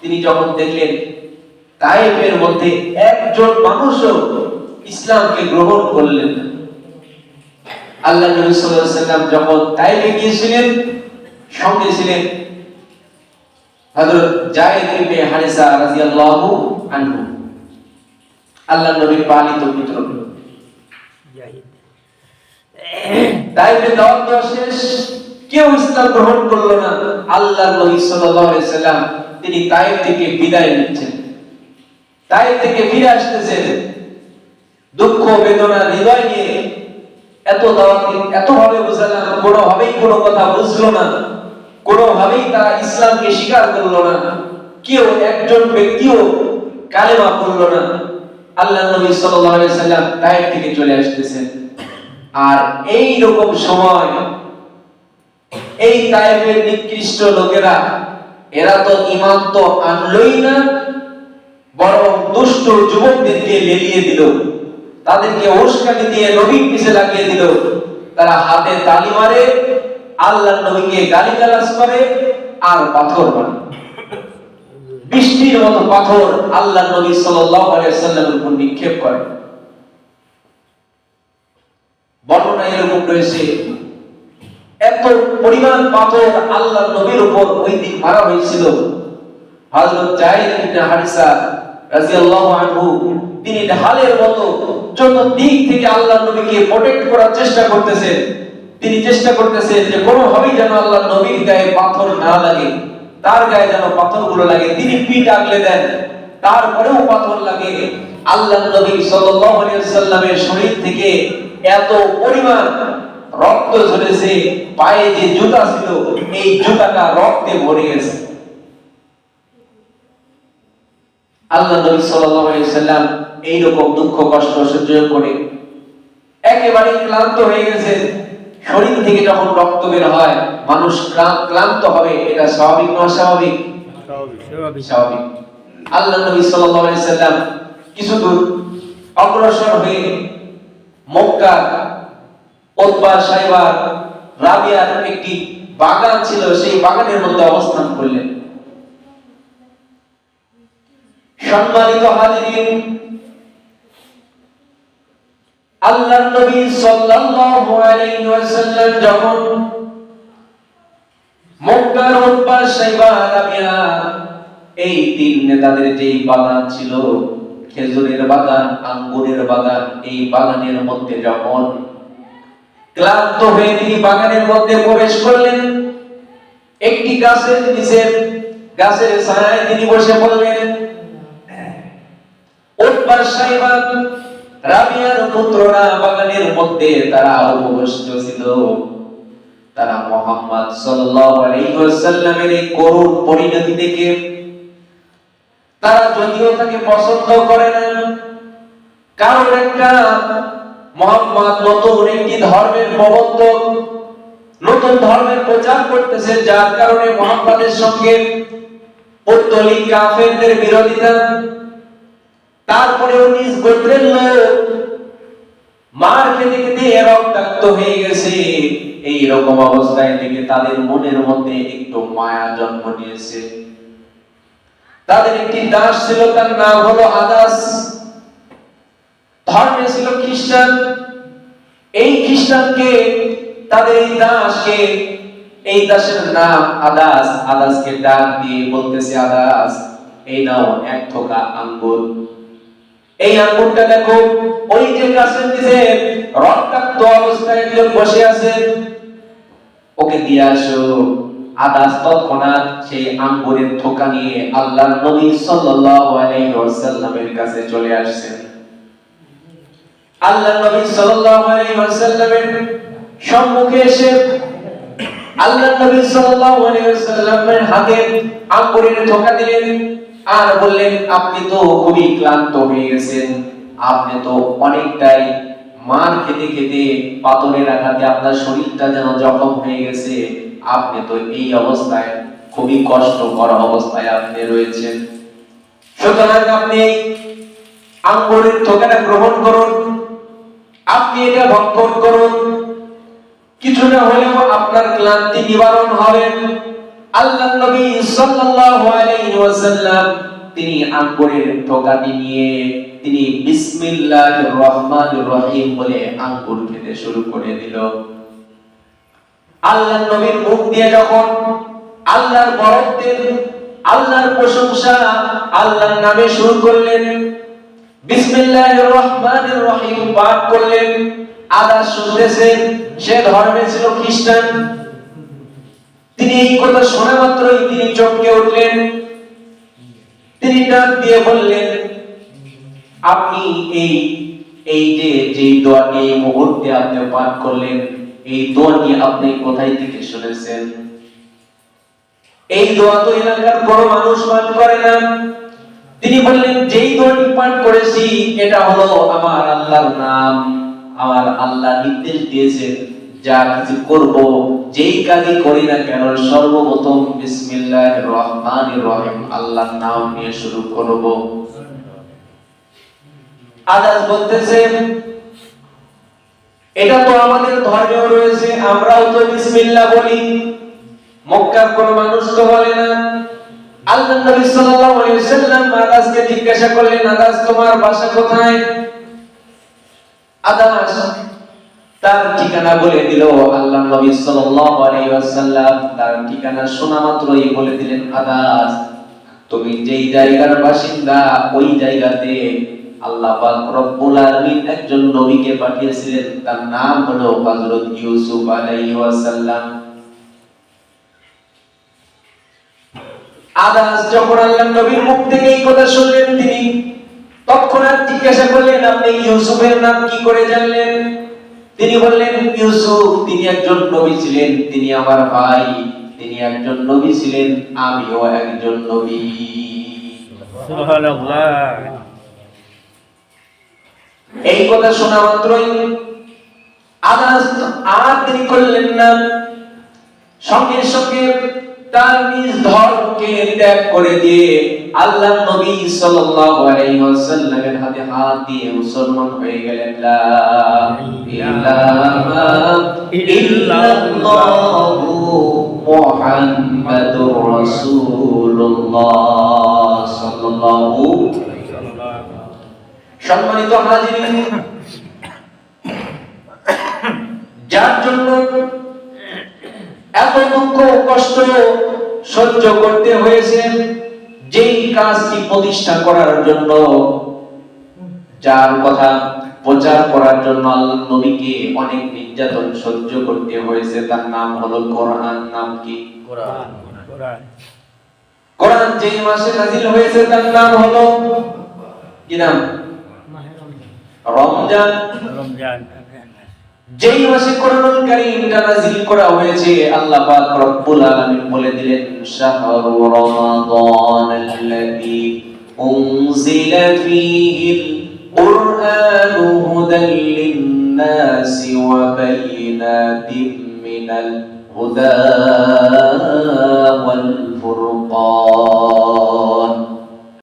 তিনি যখন দেখলেন তাইফের মধ্যে একজন মানুষও ইসলামকে গ্রহণ করলেন আল্লাহ নবী সাল্লাল্লাহু আলাইহি সাল্লাম যখন তাইফে গিয়েছিলেন, সঙ্গে ছিলেন হযরত জায়েদ ইবনে হারিসা রাদিয়াল্লাহু আনহু। আল্লাহ নবীর পালিত পুত্র। তাইফে দাওয়াত দেওয়া শেষ, কেউ ইসলাম গ্রহণ করল না। আল্লাহ নবী সাল্লাল্লাহু আলাইহি সাল্লাম তিনি তাইফ থেকে বিদায় নিচ্ছেন। তাইফ থেকে ফিরে আসতেছেন। দুঃখ, বেদনা, হৃদয় নিয়ে এত দাওয়াত এত ভাবে বুঝালাম কোনো ভাবেই কোনো কথা বুঝলো না। কোনো ভাবেই তারা ইসলামকে স্বীকার করল না। কেউ একজন ব্যক্তিও কালেমা পড়ল না। আল্লাহ নবী সাল্লাল্লাহু আলাইহি সাল্লাম তাইফ থেকে চলে আসতেছেন। আর এই রকম সময় এই তাইফের নিকৃষ্ট লোকেরা এরা তো ইমান তো আনলই না, বরং দুষ্ট যুবকদেরকে লেলিয়ে দিল। তাদেরকে উস্কানি দিয়ে নবীর পিছে লাগিয়ে দিল। তারা হাতে তালি মারে আল্লাহ নবীকে গালিগালাজ করে আর পাথর মারে বৃষ্টির মতো পাথর আল্লাহ নবী সাল্লাল্লাহু আলাইহি সাল্লামের উপর নিক্ষেপ করে। বর্ণনা এরকম রয়েছে এত পরিমাণ পাথর আল্লাহ নবীর উপর ওই দিন মারা হয়েছিল। হযরত জায়েদ ইবনে হারিসা রাদিয়াল্লাহু আনহু, তিনি ঢালের মতো যত দিক থেকে আল্লাহ নবীকে প্রোটেক্ট করার চেষ্টা করতেছেন, তিনি চেষ্টা করতেছেন যে কোনো ভাবেই যেন আল্লাহ নবীর গায়ে পাথর না লাগে, তার গায়ে যেন পাথরগুলো লাগে, তিনি পিঠ আগলে দেন। তারপরেও পাথর লাগে। আল্লাহ নবী সাল্লাল্লাহু আলাইহি সাল্লামের শরীর থেকে এত পরিমাণ রক্ত ঝরেছে পায়ে যে জুতা ছিল এই জুতাটা রক্তে ভরে গেছে। আল্লাহ নবী সাল্লাল্লাহু আলাইহি সাল্লাম এই রকম দুঃখ কষ্ট সহ্য করে একেবারে ক্লান্ত হয়ে গেছে। শরীর থেকে যখন রক্ত বের হয় মানুষ ক্লান্ত হবে এটা স্বাভাবিক না স্বাভাবিক। স্বাভাবিক। আল্লাহ নবী সাল্লাল্লাহু আলাইহি সাল্লাম কিছু দূর অগ্রসর হয়ে মক্কা ওতবা সাইবা রাবিয়ার একটি বাগান ছিল, সেই বাগানের মধ্যে অবস্থান করলেন। সম্মানিত হাজিরিন আল্লাহ নবী সাল্লাল্লাহু আলাইহি ওয়াসাল্লাম যখন মক্কার উৎপা সাইবা রাবিয়া, এই তিন নেতাদের যেই বাগান ছিল, খেজুরের বাগান, আঙ্গুরের বাগান, এই বাগানের মধ্যে যখন ক্লান্ত হয়ে তিনি বাগানের মধ্যে প্রবেশ করলেন। একটি গাছের নিচে গাছের ছায়ায় তিনি বসে পড়লেন। উৎপা সাইবা রাবিয়ার পুত্ররা বাগানের মধ্যে তারা উপবিষ্ট ছিল। তারা মোহাম্মদ সাল্লাল্লাহু আলাইহি ওয়াসাল্লামের এই করুণ পরিণতি দেখে তারা যদিও তাকে পছন্দ করে না, কারণ একটা মোহাম্মদ নতুন একটি ধর্মের প্রবর্তক, নতুন ধর্মের প্রচার করতেছে, যার কারণে মোহাম্মদের সঙ্গে কাফেরদের বিরোধিতা। নিজ গোত্রের মার খেতে খেতে হয়ে গেছে। এই রকম অবস্থায় থেকে তাদের মনের মধ্যে একটু মায়া জন্ম নিয়েছে। তাদের একটি দাস ছিল, তার নাম হলো আদাস। ধর্মে ছিল খ্রিস্টান। এই খ্রিস্টানকে, তাদের এই দাসকে, এই দাসের নাম আদাস। আদাসকে ডাক দিয়ে বলতেছে, আদাস, এই নাও এক আঙ্গুর। এই আঙ্গুরটা দেখো ওই যে রক্তাক্ত অবস্থায় বসে আছে, ওকে দিয়ে আসো। আদাস তৎক্ষণাৎ সেই আঙ্গুরের থোকা নিয়ে আল্লাহ নবী সাল্লাল্লাহু আলাইহি ওয়াসাল্লামের কাছে চলে আসছেন আল্লাহ নবী সাল্লাল্লাহু আলাইহি ওয়াসাল্লামের সম্মুখে এসে আল্লাহ নবী সাল্লাল্লাহু আলাইহি ওয়াসাল্লামের হাতে আঙ্গুরের থোকা দিলেন আর বললেন, আপনি তো খুবই ক্লান্ত হয়ে গেছেন। আপনি তো অনেকটাই মার খেতে খেতে পাথরের আঘাতে আপনার শরীরটা যেন জখম হয়ে গেছে। আপনি তো এই অবস্থায় খুবই কষ্টকর অবস্থায় আপনি রয়েছেন। সুতরাং আপনি আঙ্গুরের থোকাটা গ্রহণ করুন। আপনি এটা ভক্ষণ করুন। কিছুটা হলেও আপনার ক্লান্তি নিবারণ হবে। আল্লাহ নবী সাল্লাল্লাহু আলাইহি ওয়াসাল্লাম তিনি আঙ্গুরের ঠোকাটি নিয়ে তিনি বিসমিল্লাহির রহমানির রহিম বলে আঙ্গুর খেতে শুরু করে দিল। আল্লাহ নবীর মুখ দিয়ে যখন আল্লাহর বরত্বের আল্লাহর প্রশংসা, আল্লাহর নামে শুরু করলেন, বিসমিল্লাহির রহমানির রহিম পাঠ করলেন, আদা শুনতেছেন, সে ধর্মে ছিল খ্রিস্টান। তিনি এই কথা শোনা মাত্রই তিনি চমকে উঠলেন। তিনি ডাক দিয়ে বললেন, আপনি এই এই যে যে দোয়াটি এই মুহূর্তে আপনি পাঠ করলেন, এই দোয়াটি আপনি কোথায় থেকে শুনেছেন? এই দোয়া তো এলাকার বড় মানুষ পাঠ করে না। তিনি বললেন, যেই দোয়াটি পাঠ করেছি, এটা হলো আমার আল্লাহর নাম। আমার আল্লাহ নির্দেশ দিয়েছেন, যা কিছু করব, যেই কাজই করি না কেন, সর্বপ্রথম বিসমিল্লাহির রহমানির রহিম, আল্লাহর নাম নিয়ে শুরু করব। আদাস বলতেছে, এটা তো আমাদের ধর্মেও রয়েছে, আমরাও তো বিসমিল্লাহ বলি। মক্কার কোন মানুষ তো বলে না। আল্লাহ নবী সাল্লাল্লাহু আলাইহি ওয়াসাল্লাম আদাসকে জিজ্ঞাসা করলেন আদাস তোমার বাসা কোথায়? আদাস তার ঠিকানা বলে দিল আল্লাহ নবী সাল্লাল্লাহু আলাইহি ওয়াসাল্লাম। তার ঠিকানা শোনা মাত্রই বলে দিলেন আদাস তুমি যেই জায়গার বাসিন্দা, ওই জায়গাতে আল্লাহ পাক রব্বুল আলামিন একজন নবীকে পাঠিয়েছিলেন। তার নাম হলো হযরত ইউসুফ আলাইহি ওয়াসাল্লাম। আদাস যখন আল্লাহ নবীর মুখ থেকে এই কথা শুনলেন তিনি তৎক্ষণাৎ জিজ্ঞাসা করলেন, আপনি ইউসুফের নাম কি করে জানলেন? তিনি বললেন, ইউসুফ, তিনি একজন নবী ছিলেন, তিনি আমার ভাই, তিনি একজন নবী ছিলেন, আমিও একজন নবী। এই কথা শোনা মাত্রই আদাস আর তিনি করলেন না। সঙ্গে সঙ্গে তার নিজ ধর্মকে ত্যাগ করে দিয়ে আল্লাহ নবী সাল্লাল্লাহু আলাইহি ওয়াসাল্লামের হাতে হাত দিয়ে মুসলমান হয়ে গেলেন। লা ইলাহা ইল্লাল্লাহু মুহাম্মাদুর রাসূলুল্লাহ সাল্লাল্লাহু সম্মানিত হাজিরিন, যার জন্য এত দুঃখ কষ্ট সহ্য করতে হয়েছে যেই কাজটি প্রতিষ্ঠা করার জন্য। যার কথা প্রচার করার জন্য আল্লাহ নবীকে অনেক নির্যাতন সহ্য করতে হয়েছে। তার নাম হলো কোরআন। নাম কি? কোরআন। কোরআন। কোরআন যেই মাসে নাজিল হয়েছে তার নাম হলো কি নাম? রমজান। রমজান। যেই মাসে কোরআনুল কারীমটা নাযিল করা হয়েছে, আল্লাহ পাক রব্বুল আলামিন বলে দিলেন, শাহরু রমাদানাল্লাযী উনজিলা ফীহিল কুরআনু হুদাল লিন-নাসি ওয়া বাইনাতিন মিনাল হুদা ওয়াল ফুরকান